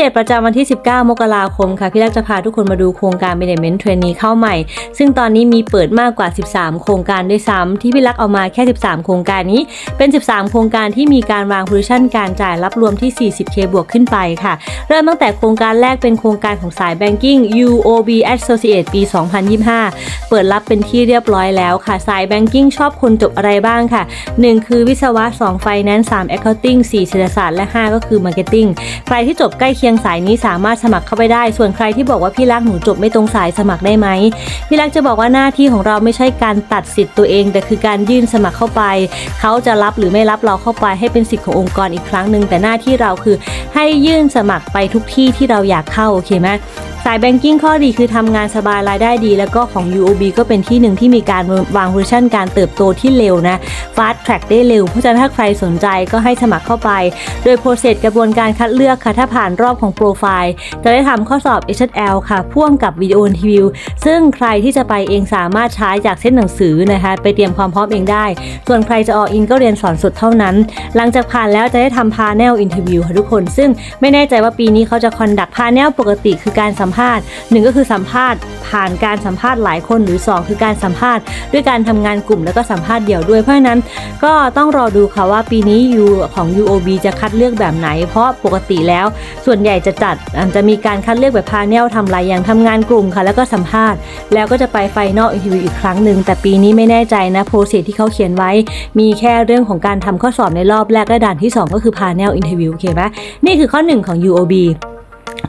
เดตประจำวันที่ 19 มกราคมค่ะ พี่รักจะพาทุกคนมาดูโครงการ Management Trainee เข้าใหม่ ซึ่งตอนนี้มีเปิดมากกว่า 13 โครงการด้วยซ้ำที่พี่รักเอามาแค่ 13 โครงการนี้ เป็น 13 โครงการที่มีการวาง position การจ่ายรับรวมที่ 40k บวกขึ้นไปค่ะ เริ่มตั้งแต่โครงการแรกเป็นโครงการของสาย Banking UOB Associate ปี 2025 เปิดรับเป็นที่เรียบร้อยแล้วค่ะ สาย Banking ชอบคนจบอะไรบ้างค่ะ 1 คือวิศวะ 2 Finance 3 Accounting 4เศรษฐศาสตร์และ 5 ก็คือ Marketing ใครที่จบใกล้เคียงยงสายนี้สามารถสมัครเข้าไปได้ ส่วนใครที่บอกว่าพี่รักหนูจบไม่ตรงสายสมัครได้ไหมพี่รักจะบอกว่าหน้าที่ของเราไม่ใช่การตัดสิทธิ์ตัวเอง แต่คือการยื่นสมัครเข้าไป เขาจะรับหรือไม่รับเราเข้าไปให้เป็นสิทธิ์ขององค์กรอีกครั้งหนึ่งแต่หน้าที่เราคือให้ยื่นสมัครไปทุกที่ที่เราอยากเข้าโอเคไหมสายแบงกิ้งข้อดีคือทำงานสบายรายได้ดี แล้วก็ของ UOB ก็เป็นที่หนึ่งที่มีการวางเวอร์ชันการเติบโตที่เร็วนะ fast track ได้เร็ว เพราะฉะนั้นถ้าใครสนใจก็ให้สมัครเข้าไป โดยโปรเซสกระบวนการคัดเลือกค่ะ ถ้าผ่านรอบของโปรไฟล์จะได้ทำข้อสอบ HL ค่ะพ่วงกับวิดีโอทิวิว ซึ่งใครที่จะไปเองสามารถใช้จากเส้นหนังสือนะคะไปเตรียมความพร้อมเองได้ ส่วนใครจะออกอินก็เรียนสอนสดเท่านั้น หลังจากผ่านแล้วจะได้ทำพา n e l อินเทอร์วิวค่ะทุกคน ซึ่งไม่แน่ใจว่าปีนี้เขาจะคอนดักพา n e l ปกติคือการสัมภาษณ์หนึ่งก็คือสัมภาษณ์ ผ่านการสัมภาษณ์หลายคนหรือ 2 คือการสัมภาษณ์ ด้วยการทำงานกลุ่มแล้วก็สัมภาษณ์เดี่ยวด้วยเพราะฉะนั้น ก็ต้องรอดูค่ะว่าปีนี้ยูของ UOB จะคัดเลือกแบบไหน เพราะปกติแล้ว ส่วนใหญ่จะจัดอาจจะมีการคัดเลือกแบบพาเนลทำรายอย่างทำงานกลุ่มค่ะ แล้วก็สัมภาษณ์ แล้วก็จะไปไฟนอลอินทิวอีกครั้งหนึ่งแต่ปีนี้ไม่แน่ใจนะโปรเซสที่เขาเขียนไว้ มีแค่เรื่องของการทำข้อสอบในรอบแรกและด่านที่ 2 ก็คือพาเนลอินทิวิวโอเคไหมนี่คือข้อ 1 ของ UOB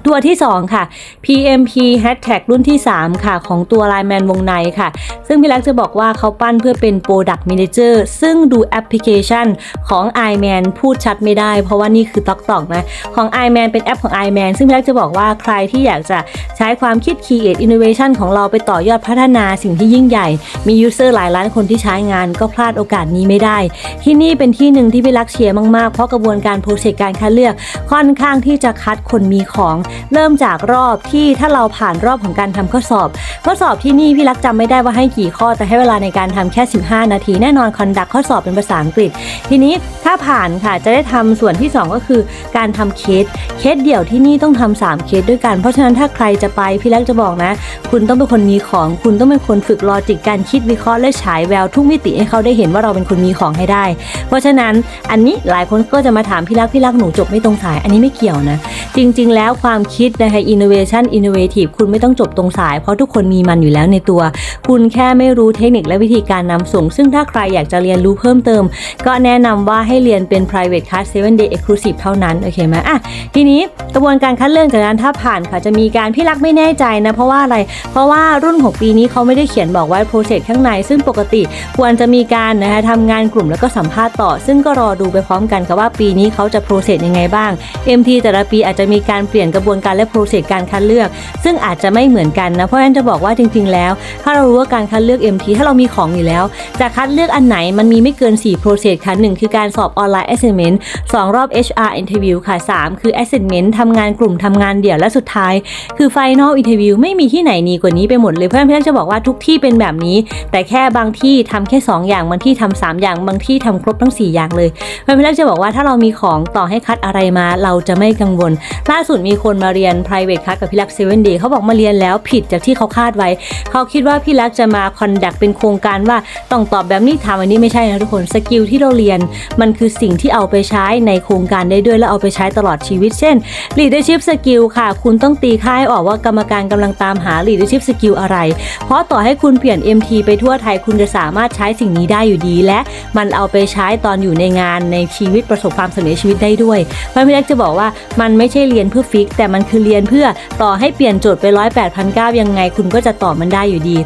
ตัวที่ 2 ค่ะ PMP Hashtag รุ่นที่ 3 ค่ะ ของตัว Line Man วงในค่ะ ซึ่งพี่ลักษณ์จะบอกว่าเขาปั้นเพื่อเป็น Product Manager ซึ่งดูแอปพลิเคชันของ iMan พูดชัดไม่ได้ เพราะว่านี่คือตอกตอกนะ ของ iMan เป็นแอปของ iMan ซึ่งพี่ลักษณ์จะบอกว่าใครที่อยากจะใช้ความคิด Create Innovation ของเราไปต่อยอดพัฒนาสิ่งที่ยิ่งใหญ่ มี User หลายล้านคนที่ใช้งานก็พลาดโอกาสนี้ไม่ได้ ที่นี่เป็นที่หนึ่งที่พี่ลักษณ์เชียร์มากๆ เพราะกระบวนการโปรเซสการคัดเลือกค่อนข้างที่จะคัดคนมีของเริ่มจากรอบที่ถ้าเราผ่านรอบของการทำข้อสอบ ข้อสอบที่นี่พี่รักจำไม่ได้ว่าให้กี่ข้อแต่ให้เวลาในการทำแค่ 15 นาที แน่นอนคอนดักข้อสอบเป็นภาษาอังกฤษ ทีนี้ถ้าผ่านค่ะจะได้ทำส่วนที่ 2 ก็คือการทำเคสเคสเดี่ยวที่นี่ต้องทำ3เคสด้วยกัน เพราะฉะนั้นถ้าใครจะไปพี่รักจะบอกนะ คุณต้องเป็นคนมีของ คุณต้องเป็นคนฝึกลอจิกการคิดวิเคราะห์และฉายแววทุกมิติให้เขาได้เห็นว่าเราเป็นคนมีของให้ได้ เพราะฉะนั้นอันนี้หลายคนก็จะมาถามพี่รักพี่รักหนูจบไม่ตรงสายอันนี้ไม่เกี่ยวนะ จริง ๆ แล้วความคิดนะคะ innovation innovative คุณไม่ต้องจบตรงสาย เพราะทุกคนมีมันอยู่แล้วในตัว คุณแค่ไม่รู้เทคนิคและวิธีการนำส่ง ซึ่งถ้าใครอยากจะเรียนรู้เพิ่มเติม ก็แนะนำว่าให้เรียนเป็น private class 7 day exclusive เท่านั้น โอเคไหมอะ ทีนี้กระบวนการคัดเลือกจากนั้นถ้าผ่านค่ะจะมีการพี่รักไม่แน่ใจนะ เพราะว่าอะไร เพราะว่ารุ่นของปีนี้เขาไม่ได้เขียนบอกไว้ process ข้างใน ซึ่งปกติควรจะมีการนะคะทำงานกลุ่มแล้วก็สัมภาษณ์ต่อ ซึ่งก็รอดูไปพร้อมกันค่ะว่าปีนี้เขาจะ process ยังไงบ้าง MT แต่ละปีอาจจะมีการเปลี่ยนกระบวนการและ process การคัดเลือก ซึ่งอาจจะไม่เหมือนกันนะ เพราะฉะนั้นจะบอกว่าจริง ๆ แล้ว ถ้าเรารู้ว่าการคัดเลือก MT ถ้าเรามีของอยู่แล้ว จะคัดเลือกอันไหนมันมีไม่เกิน4 process ค่ะหนึ่งคือการสอบออนไลน์ assessment 2 รอบ HR interview ค่ะ 3 คือ assessment ทำงานกลุ่มทำงานเดี่ยวและสุดท้าย คือ final interview ไม่มีที่ไหนดีกว่านี้ไปหมดเลย เพราะฉะนั้นพี่จะบอกว่าทุกที่เป็นแบบนี้ แต่แค่บางที่ทำแค่ 2 อย่างบางที่ทำ3อย่างบางที่ทำครบทั้ง 4 อย่างเลยเพราะฉะนั้นพี่จะบอกว่าถ้าเรามีของต่อให้คัดอะไรมาเราจะไม่กังวล ล่าสุดมีคนมาเรียน private class กับพี่ลักเซเว่นเดย์เขาบอกมาเรียนแล้วผิดจากที่เขาคาดไว้ เขาคิดว่าพี่ลักจะมาคอนดักเป็นโครงการว่าต้องตอบแบบนี้ทำอันนี้ไม่ใช่นะทุกคนสกิลที่เราเรียน มันคือสิ่งที่เอาไปใช้ในโครงการได้ด้วยและเอาไปใช้ตลอดชีวิต เช่น leadership skill ค่ะ คุณต้องตีค่ายออกว่ากรรมการกำลังตามหา leadership skill อะไร เพราะต่อให้คุณเปลี่ยน MT ไปทั่วไทยคุณจะสามารถใช้สิ่งนี้ได้อยู่ดี และมันเอาไปใช้ตอนอยู่ในงานในชีวิตประสบความสำเร็จชีวิตได้ด้วยเพราะพี่ล็กจะบอกว่ามันไม่ใช่เรียนเพื่อฟิกแต่มันคือเรียนเพื่อต่อให้เปลี่ยนโจทย์ไปร้อยแปดพันเก้ายังไง คุณก็จะตอบมันได้อยู่ดี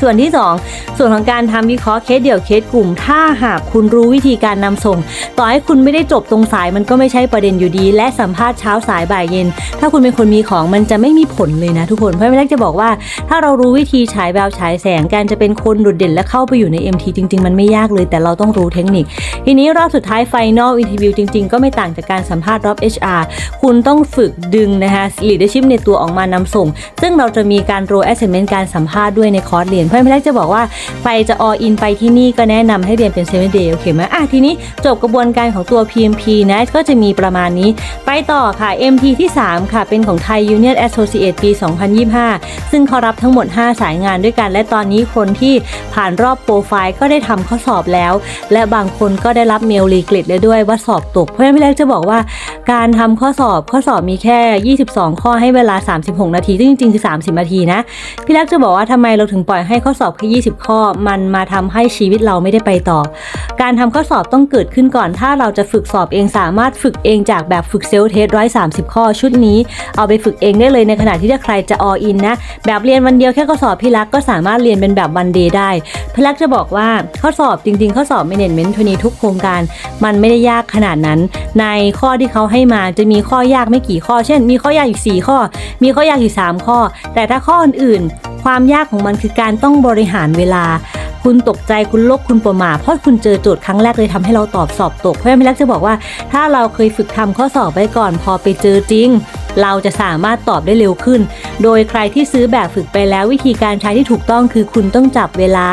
ส่วนที่ 2 ส่วนของการทำวิเคราะห์เคสเดี่ยวเคสกลุ่ม ถ้าหากคุณรู้วิธีการนำส่ง ต่อให้คุณไม่ได้จบตรงสายมันก็ไม่ใช่ประเด็นอยู่ดี และสัมภาษณ์เช้าสายบ่ายเย็น ถ้าคุณเป็นคนมีของมันจะไม่มีผลเลยนะทุกคนเพราะไม่ได้จะบอกว่า ถ้าเรารู้วิธีฉายแววฉายแสงการจะเป็นคนโดดเด่นและเข้าไปอยู่ใน MT จริง ๆ มันไม่ยากเลย แต่เราต้องรู้เทคนิค ทีนี้รอบสุดท้าย Final Interview จริง ๆ ก็ไม่ต่างจากการสัมภาษณ์รอบ HR คุณต้องฝึกดึงนะคะ leadership ในตัวออกมานำส่ง ซึ่งเราจะมีการ role assessment การสัมภาษณ์ด้วยในคอร์สรียนเพราะฉะนั้นพี่แรกจะบอกว่าใครจะ all in ไปที่นี่ก็แนะนำให้เรียนเป็น7 day โอเคไหมอะทีนี้จบกระบวนการของตัว PMP นะก็จะมีประมาณนี้ ไปต่อค่ะ MT ที่ 3 ค่ะ เป็นของ Thai Union Associate ปี 2025 ซึ่งเขารับทั้งหมด 5 สายงานด้วยกัน และตอนนี้คนที่ผ่านรอบโปรไฟล์ก็ได้ทำข้อสอบแล้ว และบางคนก็ได้รับเมลรีเกรดแล้วด้วยว่าสอบตก เพราะฉะนั้นพี่เล็กจะบอกว่าการทำข้อสอบข้อสอบมีแค่ 22 ข้อให้เวลา 36 นาทีซึ่งจริงๆคือ 30 นาทีนะ พี่เล็กจะบอกว่าทำไมเราถึงปล่อยให้ข้อสอบแค่20 ข้อ มันมาทำให้ชีวิตเราไม่ได้ไปต่อ การทำข้อสอบต้องเกิดขึ้นก่อน ถ้าเราจะฝึกสอบเองสามารถฝึกเองจากแบบฝึกเซลล์เทสร้อยสามสิบข้อชุดนี้ เอาไปฝึกเองได้เลยในขณะที่ถ้าใครจะ all in นะ แบบเรียนวันเดียวแค่ข้อสอบพี่รักก็สามารถเรียนเป็นแบบวันเดย์ได้พี่รักจะบอกว่าข้อสอบจริง ๆ ข้อสอบ management ทนีทุกโครงการ มันไม่ได้ยากขนาดนั้น ในข้อที่เขาให้มาจะมีข้อยากไม่กี่ข้อ เช่น มีข้อยากอยู่4ข้อ มีข้อยากอยู่3ข้อ แต่ถ้าข้ออื่นๆความยากของมันคือการต้องบริหารเวลา คุณตกใจคุณโลกคุณประมาเพราะคุณเจอโจทย์ครั้งแรกเลยทำให้เราตอบสอบตกเพราะฉะนั้นพี่รักจะบอกว่า ถ้าเราเคยฝึกทำข้อสอบไว้ก่อนพอไปเจอจริง เราจะสามารถตอบได้เร็วขึ้น โดยใครที่ซื้อแบบฝึกไปแล้ววิธีการใช้ที่ถูกต้องคือคุณต้องจับเวลา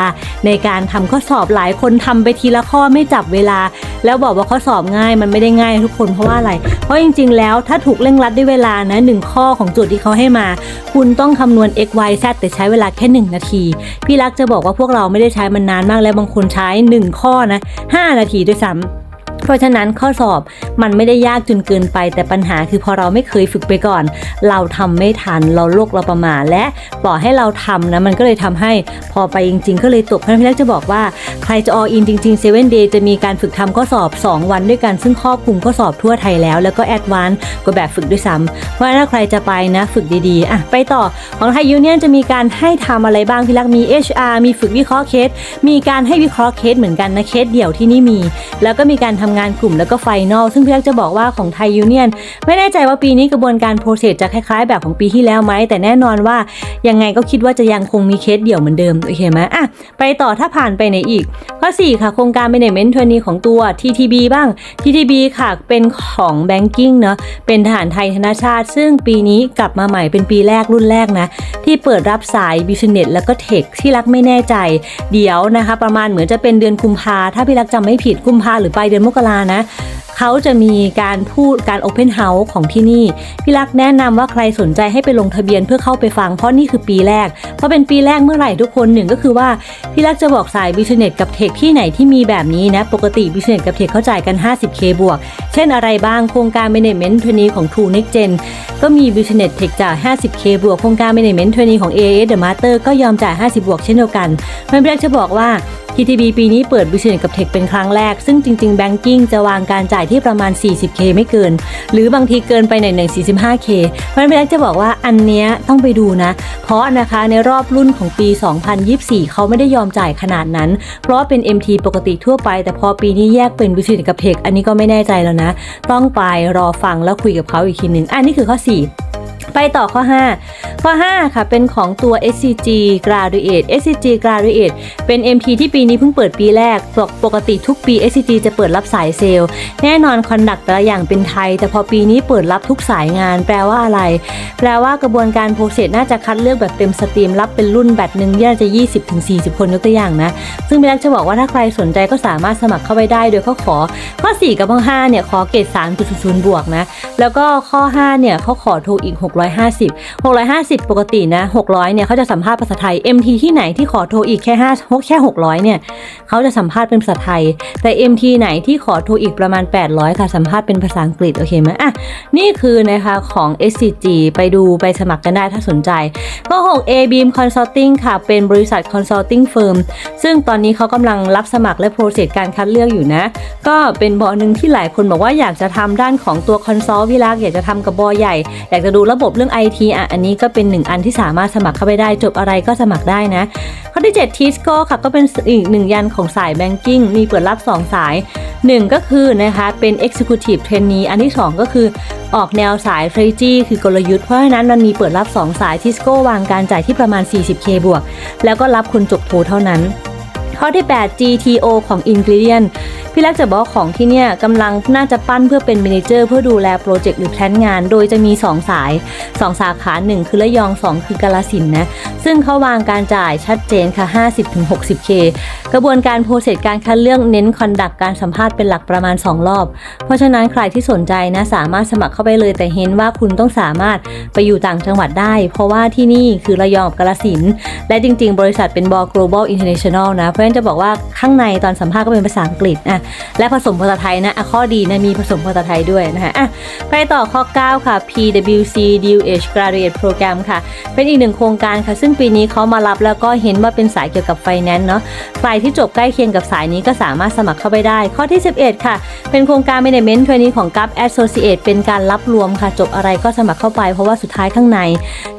ในการทำข้อสอบหลายคนทำไปทีละข้อไม่จับเวลา แล้วบอกว่าข้อสอบง่ายมันไม่ได้ง่ายทุกคนเพราะว่าอะไร เพราะจริง ๆ แล้วถ้าถูกเร่งรัดด้วยเวลานะหนึ่งข้อของโจทย์ที่เขาให้มา คุณต้องคำนวณ x y z แต่ใช้เวลาแค่ 1 นาที พี่รักจะบอกว่าพวกเราไม่ได้ใช้มันนานมากแล้วบางคนใช้ 1 ข้อนะ5นาทีด้วยซ้ำ เพราะฉะนั้นข้อสอบมันไม่ได้ยากจนเกินไป แต่ปัญหาคือพอเราไม่เคยฝึกไปก่อน เราทำไม่ทันเราโลกเราประมาทและปล่อยให้เราทำนะมันก็เลยทำให้พอไปจริง ๆ ก็เลยตกเพราะฉะนั้นพี่เล็กจะบอกว่าใครจะ all in จริงๆ7 day จะมีการฝึกทำข้อสอบ 2 วันด้วยกันซึ่งครอบคลุมข้อสอบทั่วไทยแล้ว แล้วก็ advance กว่าแบบฝึกด้วยซ้ำเพราะฉะนั้นถ้าใครจะไปนะฝึกดีๆอะไปต่อของไทยยูเนียนจะมีการให้ทำอะไรบ้างพี่ลักมี HR มีฝึกวิเคราะห์เคส มีการให้วิเคราะห์เคสเหมือนกันนะเคสเดี่ยวที่นี่มี แล้วก็มีการทำงงานกลุ่มแล้วก็ไฟนอลซึ่งพี่ลักจะบอกว่าของไทยยูเนียนไม่แน่ใจว่าปีนี้กระบวนการโปรเซสจะคล้ายๆ แบบของปีที่แล้วไหมแต่แน่นอนว่ายังไงก็คิดว่าจะยังคงมีเคสเดี่ยวเหมือนเดิมโอเคไหมอะไปต่อถ้าผ่านไปไหนอีก ข้อ 4 ค่ะ โครงการ Management t r a i n e e ของตัว TTB บ้าง TTB ค่ะเป็นของ Banking เนาะเป็นทหารไทยธนาชาติ ซึ่งปีนี้กลับมาใหม่เป็นปีแรกรุ่นแรกนะ ที่เปิดรับสาย Business แล้วก็ Tech ที่รักไม่แน่ใจ เดี๋ยวนะคะ ประมาณเหมือนจะเป็นเดือนกุมภาถ้าพี่รักจำไม่ผิดกุมภาหรือปลายเดือนมกลานะ เขาจะมีการพูดการ Open House ของที่นี่ พี่รักแนะนำว่าใครสนใจให้ไปลงทะเบียนเพื่อเข้าไปฟัง เพราะนี่คือปีแรก เพราะเป็นปีแรกเมื่อไหร่ทุกคนหนึ่งก็คือว่า พี่รักจะบอกสาย Business กับ Tech ที่ไหนที่มีแบบนี้นะ ปกติ Business กับ Tech เขาจ่ายกัน 50k บวก เช่นอะไรบ้างโครงการ Management t r a i n e e ของ True Next Gen ก็มี Business Tech จ่าย 50k บวก โครงการ Management t r a i n e e ของ AAS The Master ก็ยอมจ่าย 50 บวกเช่นเดียวกันเพราะฉะนั้นพี่รักจะบอกว่า TTB ปีนี้เปิด Business กับ Tech เป็นครั้งแรก ซึ่งจริงๆ Banking จะวางการจ่ายที่ประมาณ 40k ไม่เกิน หรือบางทีเกินไปหน่อยๆ 45k เพราะฉะนั้นพี่แอ๊กจะบอกว่าอันเนี้ยต้องไปดูนะ เพราะนะคะในรอบรุ่นของปี 2024 เขาไม่ได้ยอมจ่ายขนาดนั้น เพราะเป็น MT ปกติทั่วไป แต่พอปีนี้แยกเป็นบิสินกับเทคอันนี้ก็ไม่แน่ใจแล้วนะ ต้องไปรอฟังแล้วคุยกับเขาอีกทีหนึ่งอันนี้คือข้อ 4 ไปต่อข้อ 5 ข้อ 5 ค่ะ เป็นของตัว SCG Graduate SCG Graduate เป็น MT ที่ปีนี้เพิ่งเปิดปีแรกปกปกติทุกปี SCG จะเปิดรับสายเซลล์ แน่นอนคอนดักแต่ละอย่างเป็นไทย แต่พอปีนี้เปิดรับทุกสายงาน แปลว่าอะไร แปลว่ากระบวนการโปรเซสน่าจะคัดเลือกแบบเต็มสตรีมรับเป็นรุ่นแบตหนึ่งน่าจะ 20-40 คนยกตัวอย่างนะ ซึ่งพี่รักจะบอกว่าถ้าใครสนใจก็สามารถสมัครเข้าไปได้โดยเขาขอข้อ 4 กับข้อ5เนี่ยขอเกรด3.00บวกนะแล้วก็ข้อ5เนี่ยเขาขอโทรอีก650 650 ปกตินะ 600 เนี่ยเขาจะสัมภาษณ์ภาษาไทย MT ที่ไหนที่ขอโทรอีกแค่5แค่ 600 เนี่ยเขาจะสัมภาษณ์เป็นภาษาไทย แต่ MT ไหนที่ขอโทรอีกประมาณ 800 ค่ะ สัมภาษณ์เป็นภาษาอังกฤษ โอเคไหมอะ นี่คือนะคะของ SCG ไปดูไปสมัครกันได้ถ้าสนใจ ก็6 A Beam Consulting ค่ะ เป็นบริษัท consulting firm ซึ่งตอนนี้เขากำลังรับสมัครและโปรเซสการคัดเลือกอยู่นะ ก็เป็นบอหนึ่งที่หลายคนบอกว่าอยากจะทำด้านของตัวคอนซอลวิลากอยากจะทำกับบอใหญ่ อยากจะดูระบบเรื่อง IT อะอันนี้ก็เป็นหนึ่งอันที่สามารถสมัครเข้าไปได้จบอะไรก็สมัครได้นะ ข้อที่7 Tisco ค่ะก็เป็นอีกหนึ่งยันของสาย Banking มีเปิดรับ 2 สาย 1 ก็คือนะคะเป็น Executive Trainee อันที่ 2 ก็คือออกแนวสาย Strategy คือกลยุทธ์เพราะฉะนั้นมันมีเปิดรับ 2 สาย Tisco วางการจ่ายที่ประมาณ 40k บวก แล้วก็รับคนจบโทเท่านั้น ข้อที่ 8 GTO ของ Ingredient พี่แรกจะบอกของที่เนี่ยกำลังน่าจะปั้นเพื่อเป็นเมนเจอร์เพื่อดูแลโปรเจกต์หรือแพลนงาน โดยจะมี 2 สาย 2 สาขา 1 คือระยอง 2 คือกาลสินนะ ซึ่งเขาวางการจ่ายชัดเจนค่ะ 50-60K กระบวนการโปรเซสการคัดเลือกเน้นคอนดักการสัมภาษณ์เป็นหลักประมาณ 2 รอบ เพราะฉะนั้นใครที่สนใจนะสามารถสมัครเข้าไปเลยแต่เห็นว่าคุณต้องสามารถไปอยู่ต่างจังหวัดได้ เพราะว่าที่นี่คือระยองกาลสินและจริง ๆ บริษัทเป็นบอ global international นะเพราะฉะนั้นจะบอกว่าข้างในตอนสัมภาษณ์ก็เป็นภาษาอังกฤษอะและผสมภาษาไทยนะอะข้อดีนะมีผสมภาษาไทยด้วยนะคะอะไปต่อข้อ 9 ค่ะ PwC DUH Graduate Program ค่ะ เป็นอีกหนึ่งโครงการค่ะ ซึ่งปีนี้เขามารับแล้วก็เห็นว่าเป็นสายเกี่ยวกับไฟแนนซ์เนาะใครที่จบใกล้เคียงกับสายนี้ก็สามารถสมัครเข้าไปได้ ข้อที่ 11 ค่ะ เป็นโครงการ Management Training ของ GAP Associate เป็นการรับรวมค่ะ จบอะไรก็สมัครเข้าไป เพราะว่าสุดท้ายข้างใน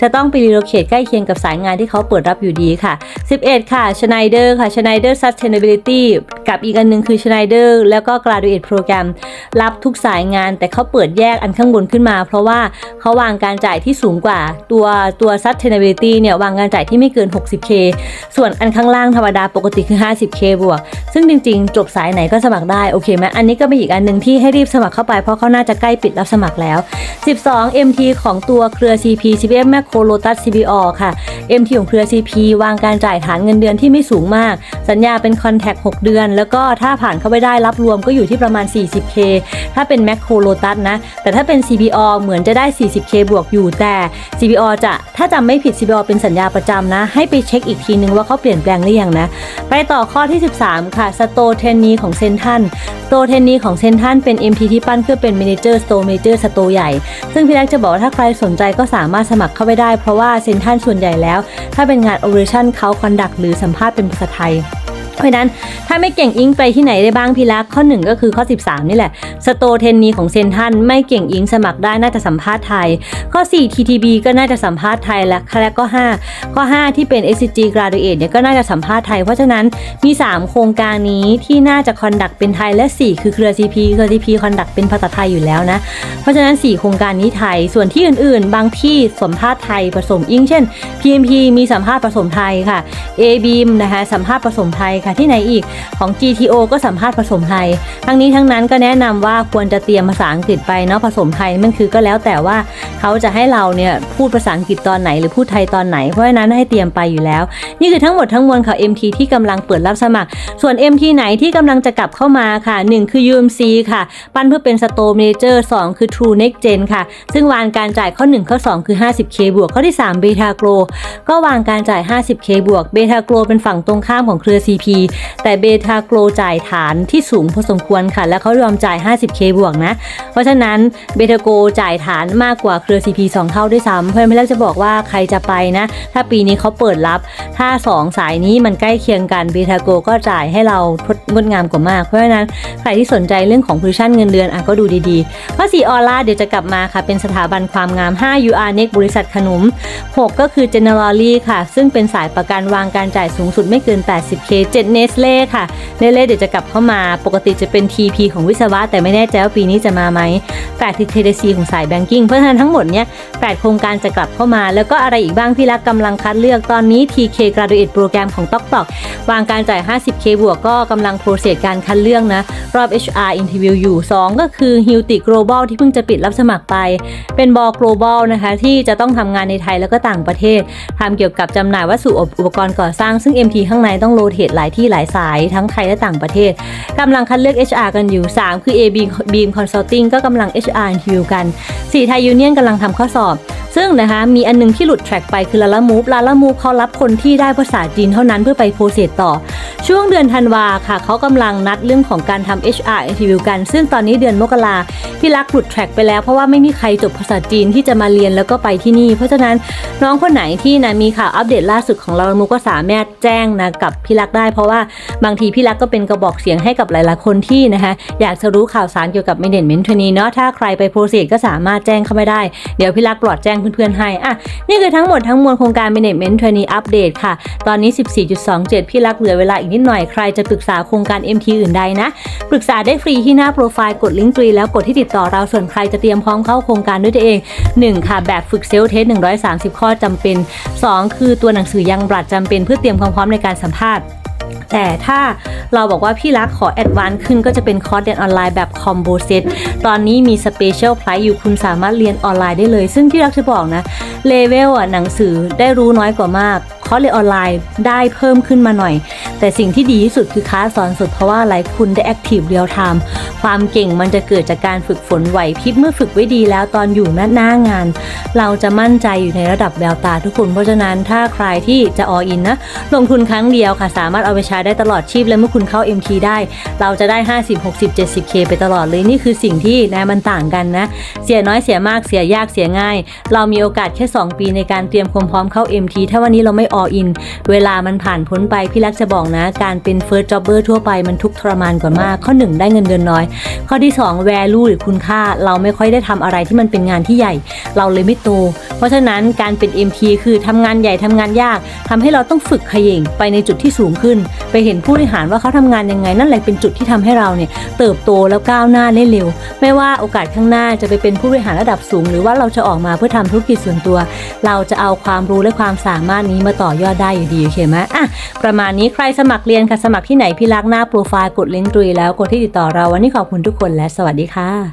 จะต้องไปรีโลเคทใกล้เคียงกับสายงานที่เขาเปิดรับอยู่ดีค่ะ 11 ค่ะ Schneider ค่ะ Schneider Sustainability กับอีกอันหนึงคือ Schneider แล้วก็ Graduate Program รับทุกสายงาน แต่เขาเปิดแยกอันข้างบนขึ้นมา เพราะว่าเขาวางการจ่ายที่สูงกว่าตัวตัว sustainability เนี่ยวางการจ่ายที่ไม่เกิน 60k ส่วนอันข้างล่างธรรมดาปกติคือ 50k บวก ซึ่งจริงๆ จบสายไหนก็สมัครได้โอเคไหมอันนี้ก็เป็นอีกอันหนึ่งที่ให้รีบสมัครเข้าไปเพราะเขาน่าจะใกล้ปิดรับสมัครแล้ว 12 MT ของตัวเครือ CP CPF Macro Lotus CBO ค่ะ MT ของเครือ CP วางการจ่ายฐานเงินเดือนที่ไม่สูงมาก สัญญาเป็นคอนแทค6เดือน แล้วก็ถ้าผ่านเข้าไปได้รับรวมก็อยู่ที่ประมาณ 40k ถ้าเป็น Macro Lotus นะ แต่ถ้าเป็น CBO เหมือนจะได้ 40k บวกอยู่แต่ CBO จะถ้าจำไม่ผิด CBO เป็นสัญญาประจำนะ ให้ไปเช็คอีกทีนึงว่าเขาเปลี่ยนแปลงหรือยังนะ ไปต่อข้อที่ 13 ค่ะสโตเทนนีของเซนทันสโตเทนนีของเซนทันเป็น MT ที่ปั้นเพื่อเป็น Manager Store Manager สโตใหญ่ ซึ่งพี่แรกจะบอกว่าถ้าใครสนใจก็สามารถสมัครเข้าไปได้เพราะว่าเซนทันส่วนใหญ่แล้ว ถ้าเป็นงาน Operation เขา Conduct หรือสัมภาษณ์เป็นภาษาไทย เพราะนั้นถ้าไม่เก่งอิงไปที่ไหนได้บ้างพี่รักข้อ 1 ก็คือข้อ 13 นี่แหละ สโตเทนนีของเซนทันไม่เก่งอิงสมัครได้น่าจะสัมภาษณ์ไทย ข้อ 4 TTB ก็น่าจะสัมภาษณ์ไทยและและก็ 5 ข้อ 5 ที่เป็น SCG Graduate เนี่ยก็น่าจะสัมภาษณ์ไทย เพราะฉะนั้นมี 3 โครงการนี้ที่น่าจะคอนดักเป็นไทยและ 4 คือเครือ CP เครือ CP คอนดักเป็นภาษาไทยอยู่แล้วนะเพราะฉะนั้น 4 โครงการนี้ไทยส่วนที่อื่นๆ บางที่สัมภาษณ์ไทยผสมอิงเช่น PMP มีสัมภาษณ์ผสมไทยค่ะ ABeam นะคะสัมภาษณ์ผสมไทยค่ะที่ไหนอีกของ GTO ก็สัมภาษณ์ผสมไทย ทั้งนี้ทั้งนั้นก็แนะนำว่าควรจะเตรียมภาษาอังกฤษไปเนาะผสมไทยมันคือก็แล้วแต่ว่าเขาจะให้เราเนี่ยพูดภาษาอังกฤษตอนไหนหรือพูดไทยตอนไหนเพราะฉะนั้นให้เตรียมไปอยู่แล้ว นี่คือทั้งหมดทั้งมวลค่ะ MT ที่กำลังเปิดรับสมัคร ส่วน MT ไหนที่กำลังจะกลับเข้ามาค่ะ 1 คือ UMC ค่ะ ปั้นเพื่อเป็น Store Manager 2คือ True Next Gen ค่ะ ซึ่งวางการจ่ายข้อ 1 ข้อ 2 คือ 50k บวกข้อที่3 Beta Grow ก็วางการจ่าย 50k บวก Beta Grow เป็นฝั่งตรงข้ามของเครือ CP แต่ Beta Grow จ่ายฐานที่สูงพอสมควรค่ะ แล้วเขายอมจ่าย 50k บวกนะ เพราะฉะนั้น Beta Grow จ่ายฐานมากกว่าเครือ CP 2 เท่าด้วยซ้ำเพื่อนพี่เล็กจะบอกว่าใครจะไปนะ ถ้าปีนี้เขาเปิดรับ ถ้า 2 สายนี้มันใกล้เคียงกัน Beta Grow ก็จ่ายให้เราทดงดงามกว่ามาก เพราะฉะนั้นใครที่สนใจเรื่องของ position เงินเดือนอะก็ดูดีๆข้อ4ออร่าเดี๋ยวจะกลับมาค่ะ เป็นสถาบันความงาม 5 UR Next บริษัทขนม 6 ก็คือ Generali ค่ะ ซึ่งเป็นสายประกันวางการจ่ายสูงสุดไม่เกิน 80k 7 Nestle ค่ะ Nestle เดี๋ยวจะกลับเข้ามาปกติจะเป็น TP ของวิศวะ แต่ไม่แน่ใจว่าปีนี้จะมาไหม8คือ KDC ของสาย Banking เพราะฉะนั้นทั้งหมดเนี้ย8โครงการจะกลับเข้ามา แล้วก็อะไรอีกบ้างพี่รักกำลังคัดเลือกตอนนี้ TK Graduate Program ของ t o k t o k วางการจ่าย 50k บวกก็กำลังโปรเซสการคัดเลือกนะ รอบ HR Interview อยู่ 2 ก็คือ h i l t i Global ที่เพิ่งจะปิดรับสมัครไป เป็นบอ global นะคะ ที่จะต้องทำงานในไทยแล้วก็ต่างประเทศทำเกี่ยวกับจำหน่ายวัสดุอุปกรณ์ก่อสร้างซึ่ง MT ข้างในต้องโรเทตหลายที่หลายสายทั้งไทยและต่างประเทศกำลังคัดเลือก HR กันอยู่ 3 คือ AB Beam Consulting ก็กำลัง HR Interview กัน4ไทยยูเนียนกำลังทำข้อสอบ ซึ่งนะคะมีอันนึงที่หลุดแทร็กไปคือลาลามูฟลาลามูฟเขารับคนที่ได้ภาษาจีนเท่านั้นเพื่อไปโปรเซสต่อ ช่วงเดือนธันวาค่ะเขากำลังนัดเรื่องของการทำ HR interview กัน ซึ่งตอนนี้เดือนมกราพี่รักหลุดแทร็กไปแล้วเพราะว่าไม่มีใครจบภาษาจีนที่จะมาเรียนแล้วก็ไปที่นี่ เพราะฉะนั้นน้องคนไหนที่นะมีข่าวอัปเดตล่าสุดของลาลามูฟก็สามารถแจ้งนะกับพี่รักได้เพราะว่าบางทีพี่รักก็เป็นกระบอกเสียงให้กับหลาย ๆ คนที่นะคะอยากจะรู้ข่าวสารเกี่ยวกับ management training เนาะถ้าใครไปโปรเซสก็สามารถแจ้งเข้ามาได้ เดี๋ยวพี่รักปลอดแจ้งเพื่อน ๆ ให้อะนี่คือทั้งหมดทั้งมวลโครงการ Management Trainee Update ค่ะ ตอนนี้ 14.27 พี่รักเหลือเวลาอีกนิดหน่อยใครจะปรึกษาโครงการ MT อื่นใดนะปรึกษาได้ฟรีที่หน้าโปรไฟล์กดลิงก์ตรีแล้วกดที่ติดต่อเราส่วนใครจะเตรียมพร้อมเข้าโครงการด้วยตัวเอง 1 ค่ะแบบฝึกเซลล์เทส130 ข้อจำเป็น 2 คือตัวหนังสือยังบลัดจำเป็นเพื่อเตรียมความพร้อมในการสัมภาษณ์ แต่ถ้าเราบอกว่าพี่รักขอแอดวานซ์ขึ้นก็จะเป็นคอร์สเรียนออนไลน์แบบคอมโบเซตตอนนี้มีสเปเชียลไพรส์อยู่คุณสามารถเรียนออนไลน์ได้เลย ซึ่งพี่รักจะบอกนะเลเวลอะหนังสือได้รู้น้อยกว่ามากคอร์สเรียนออนไลน์ได้เพิ่มขึ้นมาหน่อย แต่สิ่งที่ดีที่สุดคือคลาสสอนสดเพราะว่าอะไรคุณได้แอคทีฟเรียลไทม์ความเก่งมันจะเกิดจากการฝึกฝนไหวพริบเมื่อฝึกไว้ดีแล้วตอนอยู่หน้าหน้างาน เราจะมั่นใจอยู่ในระดับแววตาทุกคนเพราะฉะนั้นถ้าใครที่จะออินนะลงทุนครั้งเดียวค่ะ สามารถเอาไปใช้ได้ตลอดชีพและเมื่อคุณเข้า MT ได้ เราจะได้ 50 60 70k ไปตลอดเลยนี่คือสิ่งที่นะมันต่างกันนะ เสียน้อยเสียมากเสียยากเสียง่าย เรามีโอกาสแค่ 2 ปีในการเตรียมความพร้อมเข้า MT ถ้าวันนี้เราไม่ออิน เวลามันผ่านพ้นไปพี่รักจะบอกนะ การเป็น first jobber ทั่วไปมันทุกทรมานกว่ามาก ข้อ 1 ได้เงินเดือนน้อย ข้อที่ 2 value หรือคุณค่า เราไม่ค่อยได้ทำอะไรที่มันเป็นงานที่ใหญ่ เราเลยไม่โต เพราะฉะนั้นการเป็น MT คือทำงานใหญ่ทำงานยากทำให้เราต้องฝึกขย่งไปในจุดที่สูงขึ้น ไปเห็นผู้บริหารว่าเขาทำงานยังไง นั่นแหละเป็นจุดที่ทำให้เราเนี่ยเติบโตแล้วก้าวหน้าได้เร็ว ไม่ว่าโอกาสข้างหน้าจะไปเป็นผู้บริหารระดับสูง หรือว่าเราจะออกมาเพื่อทำธุรกิจส่วนตัว เราจะเอาความรู้และความสามารถนี้มาต่อ่อยอดได้อยู่ดีโอเคไหมอะประมาณนี้ใครสมัครเรียนค่ะสมัครที่ไหนพี่ลักหน้าโปรไฟล์กดลิงก์ตรีแล้วกดที่ติดต่อเราวันนี้ขอบคุณทุกคนและสวัสดีค่ะ